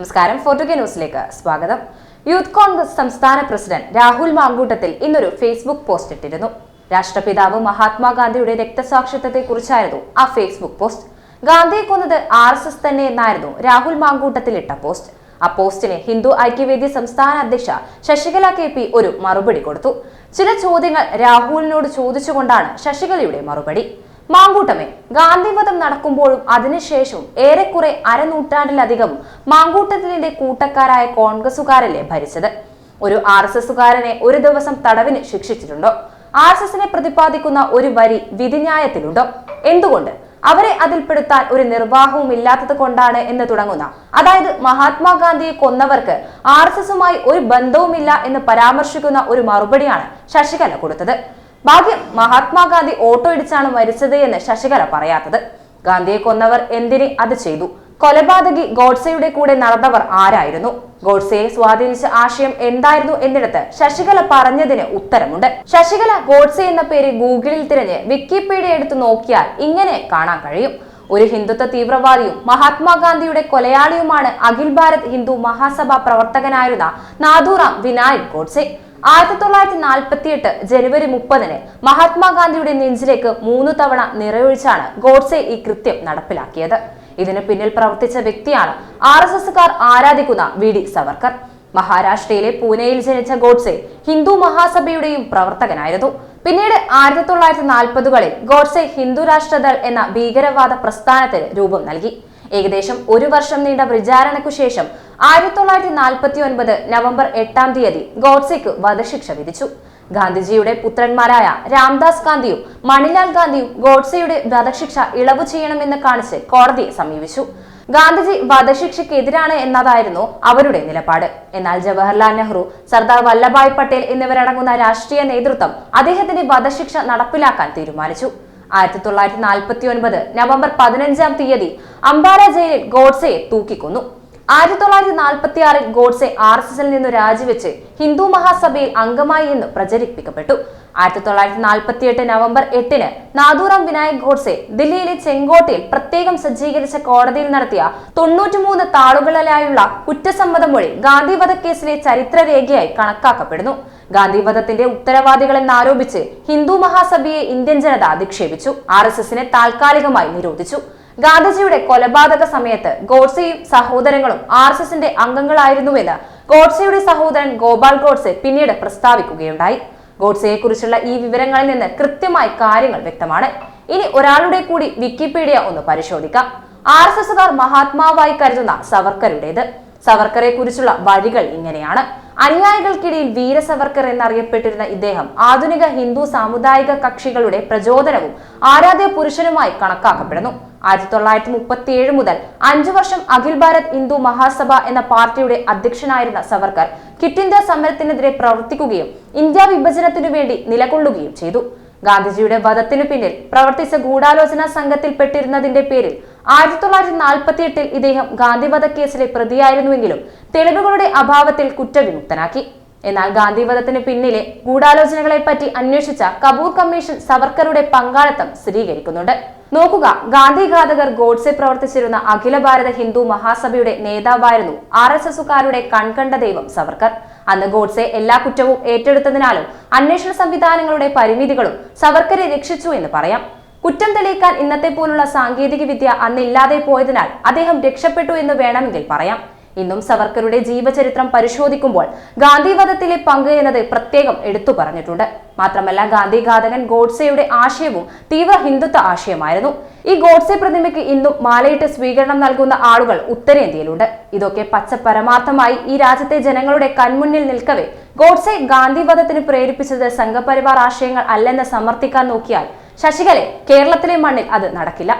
നമസ്കാരം. ഫോർട്ടുഗെ ന്യൂസിലേക്ക് സ്വാഗതം. യൂത്ത് കോൺഗ്രസ് സംസ്ഥാന പ്രസിഡന്റ് രാഹുൽ മാങ്കൂട്ടത്തിൽ ഇന്നൊരു ഫേസ്ബുക്ക് പോസ്റ്റ് ഇട്ടിരുന്നു. രാഷ്ട്രപിതാവ് മഹാത്മാഗാന്ധിയുടെ രക്തസാക്ഷിത്വത്തെ കുറിച്ചായിരുന്നു ആ ഫേസ്ബുക്ക് പോസ്റ്റ്. ഗാന്ധിയെ കൊന്നത് ആർ എസ് എസ് തന്നെ എന്നായിരുന്നു രാഹുൽ മാങ്കൂട്ടത്തിൽ ഇട്ട പോസ്റ്റ്. ആ പോസ്റ്റിന് ഹിന്ദു ഐക്യവേദി സംസ്ഥാന അധ്യക്ഷ ശശികല കെ പി ഒരു മറുപടി കൊടുത്തു. ചില ചോദ്യങ്ങൾ രാഹുലിനോട് ചോദിച്ചുകൊണ്ടാണ് ശശികലയുടെ മറുപടി. മാങ്കൂട്ടമേ. ഗാന്ധിവധം നടക്കുമ്പോഴും അതിനുശേഷവും ഏറെക്കുറെ അരനൂറ്റാണ്ടിലധികം മാങ്കൂട്ടത്തിന്റെ കൂട്ടക്കാരായ കോൺഗ്രസുകാരല്ലേ ഭരിച്ചത്? ഒരു ആർ എസ് എസുകാരനെ ഒരു ദിവസം തടവിന് ശിക്ഷിച്ചിട്ടുണ്ടോ? ആർ എസ് എസിനെ പ്രതിപാദിക്കുന്ന ഒരു വരി വിധിന്യായത്തിലുണ്ടോ? എന്തുകൊണ്ട്? അവരെ അതിൽപ്പെടുത്താൻ ഒരു നിർവാഹവും ഇല്ലാത്തത് കൊണ്ടാണ് എന്ന് തുടങ്ങുന്ന അതായത് മഹാത്മാഗാന്ധിയെ കൊന്നവർക്ക് ആർ എസ് എസുമായി ഒരു ബന്ധവുമില്ല എന്ന് പരാമർശിക്കുന്ന ഒരു മറുപടിയാണ് ശശികല കൊടുത്തത്. ഭാഗ്യം മഹാത്മാഗാന്ധി ഓട്ടോ ഇടിച്ചാണ് മരിച്ചത് എന്ന് ശശികല പറയാത്തത്. ഗാന്ധിയെ കൊന്നവർ എന്തിനെ അത് ചെയ്തു? കൊലപാതകി ഗോഡ്സെയുടെ കൂടെ നടന്നവർ ആരായിരുന്നു? ഗോഡ്സെയെ സ്വാധീനിച്ച ആശയം എന്തായിരുന്നു എന്നിടത്ത് ശശികല പറഞ്ഞതിന് ഉത്തരമുണ്ട്. ശശികല ഗോഡ്സെ എന്ന പേര് ഗൂഗിളിൽ തിരഞ്ഞ് വിക്കിപീഡിയ എടുത്തു നോക്കിയാൽ ഇങ്ങനെ കാണാൻ കഴിയും. ഒരു ഹിന്ദുത്വ തീവ്രവാദിയും മഹാത്മാഗാന്ധിയുടെ കൊലയാളിയുമാണ് അഖിൽ ഭാരത് ഹിന്ദു മഹാസഭ പ്രവർത്തകനായിരുന്ന നാഥുറാം വിനായക് ഗോഡ്സെ. ആയിരത്തി തൊള്ളായിരത്തി നാൽപ്പത്തിയെട്ട് ജനുവരി മുപ്പതിന് മഹാത്മാഗാന്ധിയുടെ നെഞ്ചിലേക്ക് മൂന്ന് തവണ നിറയൊഴിച്ചാണ് ഗോഡ്സെ ഈ കൃത്യം നടപ്പിലാക്കിയത്. ഇതിന് പിന്നിൽ പ്രവർത്തിച്ച വ്യക്തിയാണ് ആർ എസ് എസുകാർ ആരാധിക്കുന്ന വി ഡി സവർക്കർ. മഹാരാഷ്ട്രയിലെ പൂനെയിൽ ജനിച്ച ഗോഡ്സെ ഹിന്ദു മഹാസഭയുടെയും പ്രവർത്തകനായിരുന്നു. പിന്നീട് ആയിരത്തി തൊള്ളായിരത്തി നാൽപ്പതുകളിൽ ഗോഡ്സെ ഹിന്ദു രാഷ്ട്രദൾ എന്ന ഭീകരവാദ പ്രസ്ഥാനത്തിന് രൂപം നൽകി. ഏകദേശം ഒരു വർഷം നീണ്ട വിചാരണയ്ക്കു ശേഷം ആയിരത്തി തൊള്ളായിരത്തി നാൽപ്പത്തി ഒൻപത് നവംബർ എട്ടാം തീയതി ഗോഡ്സെക്ക് വധശിക്ഷ വിധിച്ചു. ഗാന്ധിജിയുടെ പുത്രന്മാരായ രാംദാസ് ഗാന്ധിയും മണിലാൽ ഗാന്ധിയും ഗോഡ്സെയുടെ വധശിക്ഷ ഇളവ് ചെയ്യണമെന്ന് കാണിച്ച് കോടതിയെ സമീപിച്ചു. ഗാന്ധിജി വധശിക്ഷയ്ക്കെതിരാണ് എന്നതായിരുന്നു അവരുടെ നിലപാട്. എന്നാൽ ജവഹർലാൽ നെഹ്റു സർദാർ വല്ലഭായ് പട്ടേൽ എന്നിവരടങ്ങുന്ന രാഷ്ട്രീയ നേതൃത്വം അദ്ദേഹത്തിന്റെ വധശിക്ഷ നടപ്പിലാക്കാൻ തീരുമാനിച്ചു. ആയിരത്തി തൊള്ളായിരത്തി നാൽപ്പത്തി ഒൻപത് നവംബർ പതിനഞ്ചാം തീയതി അംബാല ജയിലിൽ ഗോഡ്സയെ തൂക്കിക്കൊന്നു. ആയിരത്തി തൊള്ളായിരത്തി നാൽപ്പത്തി ആറിൽ ഗോഡ്സെ ആർ എസ് എസിൽ നിന്ന് രാജിവെച്ച് ഹിന്ദു മഹാസഭയിൽ അംഗമായി എന്ന് പ്രചരിപ്പിക്കപ്പെട്ടു. ആയിരത്തി തൊള്ളായിരത്തി നാൽപ്പത്തി എട്ട് നവംബർ എട്ടിന് നാദൂറാം വിനായക് ഗോഡ്സെ ദില്ലിയിലെ ചെങ്കോട്ടയിൽ പ്രത്യേകം സജ്ജീകരിച്ച കോടതിയിൽ നടത്തിയ തൊണ്ണൂറ്റിമൂന്ന് താളുകളിലായുള്ള കുറ്റസമ്മതം മൊഴി ഗാന്ധി വധക്കേസിലെ ചരിത്രരേഖയായി കണക്കാക്കപ്പെടുന്നു. ഗാന്ധിവധത്തിന്റെ ഉത്തരവാദികളെന്നാരോപിച്ച് ഹിന്ദു മഹാസഭയെ ഇന്ത്യൻ ജനത അധിക്ഷേപിച്ചു. ആർ എസ് എസിനെ താൽക്കാലികമായി നിരോധിച്ചു. ഗാന്ധിജിയുടെ കൊലപാതക സമയത്ത് ഗോഡ്സെയും സഹോദരങ്ങളും ആർ എസ് എസിന്റെ അംഗങ്ങളായിരുന്നുവെന്ന് ഗോഡ്സെയുടെ സഹോദരൻ ഗോപാൽ ഗോഡ്സെ പിന്നീട് പ്രസ്താവിക്കുകയുണ്ടായി. ഗോഡ്സെയെ കുറിച്ചുള്ള ഈ വിവരങ്ങളിൽ നിന്ന് കൃത്യമായി കാര്യങ്ങൾ വ്യക്തമാണ്. ഇനി ഒരാളുടെ കൂടി വിക്കിപീഡിയ ഒന്ന് പരിശോധിക്കാം. ആർ എസ് എസുകാർ മഹാത്മാവായി കരുതുന്ന സവർക്കറുടേത് സവർക്കറെ കുറിച്ചുള്ള വഴികൾ ഇങ്ങനെയാണ്. അനുയായികൾക്കിടയിൽ വീര സവർക്കർ എന്നറിയപ്പെട്ടിരുന്ന ഇദ്ദേഹം ആധുനിക ഹിന്ദു സാമുദായിക കക്ഷികളുടെ പ്രചോദനവും ആരാധ്യ പുരുഷനുമായി കണക്കാക്കപ്പെടുന്നു. ആയിരത്തി തൊള്ളായിരത്തി മുപ്പത്തി ഏഴ് മുതൽ അഞ്ചു വർഷം അഖിൽ ഭാരത് ഹിന്ദു മഹാസഭ എന്ന പാർട്ടിയുടെ അധ്യക്ഷനായിരുന്ന സവർക്കർ കിറ്റ് ഇന്ത്യ സമരത്തിനെതിരെ പ്രവർത്തിക്കുകയും ഇന്ത്യ വിഭജനത്തിനു വേണ്ടി നിലകൊള്ളുകയും ചെയ്തു. ഗാന്ധിജിയുടെ വധത്തിനു പിന്നിൽ പ്രവർത്തിച്ച ഗൂഢാലോചന സംഘത്തിൽപ്പെട്ടിരുന്നതിന്റെ പേരിൽ ആയിരത്തി തൊള്ളായിരത്തി നാൽപ്പത്തി എട്ടിൽ ഇദ്ദേഹം ഗാന്ധിവധ കേസിലെ പ്രതിയായിരുന്നുവെങ്കിലും തെളിവുകളുടെ അഭാവത്തിൽ കുറ്റവിമുക്തനാക്കി. എന്നാൽ ഗാന്ധിവധത്തിന് പിന്നിലെ ഗൂഢാലോചനകളെ പറ്റി അന്വേഷിച്ച കപൂർ കമ്മീഷൻ സവർക്കറുടെ പങ്കാളിത്തം സ്ഥിരീകരിക്കുന്നുണ്ട്. നോക്കുക ഗാന്ധി ഘാതകർ ഗോഡ്സെ പ്രവർത്തിച്ചിരുന്ന അഖില ഭാരത ഹിന്ദു മഹാസഭയുടെ നേതാവായിരുന്നു ആർ എസ് എസുകാരുടെ കൺകണ്ട ദൈവം സവർക്കർ. അന്ന് ഗോഡ്സെ എല്ലാ കുറ്റവും ഏറ്റെടുത്തതിനാലും അന്വേഷണ സംവിധാനങ്ങളുടെ പരിമിതികളും സവർക്കരെ രക്ഷിച്ചു എന്ന് പറയാം. കുറ്റം തെളിയിക്കാൻ ഇന്നത്തെ പോലുള്ള സാങ്കേതിക വിദ്യ അന്നില്ലാതെ പോയതിനാൽ അദ്ദേഹം രക്ഷപ്പെട്ടു എന്ന് വേണമെങ്കിൽ പറയാം. ഇന്നും സവർക്കറുടെ ജീവചരിത്രം പരിശോധിക്കുമ്പോൾ ഗാന്ധിവധത്തിലെ പങ്ക് എന്നത് പ്രത്യേകം എടുത്തു പറഞ്ഞിട്ടുണ്ട്. മാത്രമല്ല ഗാന്ധി ഘാതകൻ ഗോഡ്സെയുടെ ആശയവും തീവ്ര ഹിന്ദുത്വ ആശയമായിരുന്നു. ഈ ഗോഡ്സെ പ്രതിമയ്ക്ക് ഇന്നും മാലയിട്ട് സ്വീകരണം നൽകുന്ന ആളുകൾ ഉത്തരേന്ത്യയിലുണ്ട്. ഇതൊക്കെ പച്ച പരമാർത്ഥമായി ഈ രാജ്യത്തെ ജനങ്ങളുടെ കൺമുന്നിൽ നിൽക്കവേ ഗോഡ്സെ ഗാന്ധിവധത്തിന് പ്രേരിപ്പിച്ചത് സംഘപരിവാർ ആശയങ്ങൾ അല്ലെന്ന് സമർത്ഥിക്കാൻ നോക്കിയാൽ ശശികലെ കേരളത്തിലെ മണ്ണിൽ അത് നടക്കില്ല.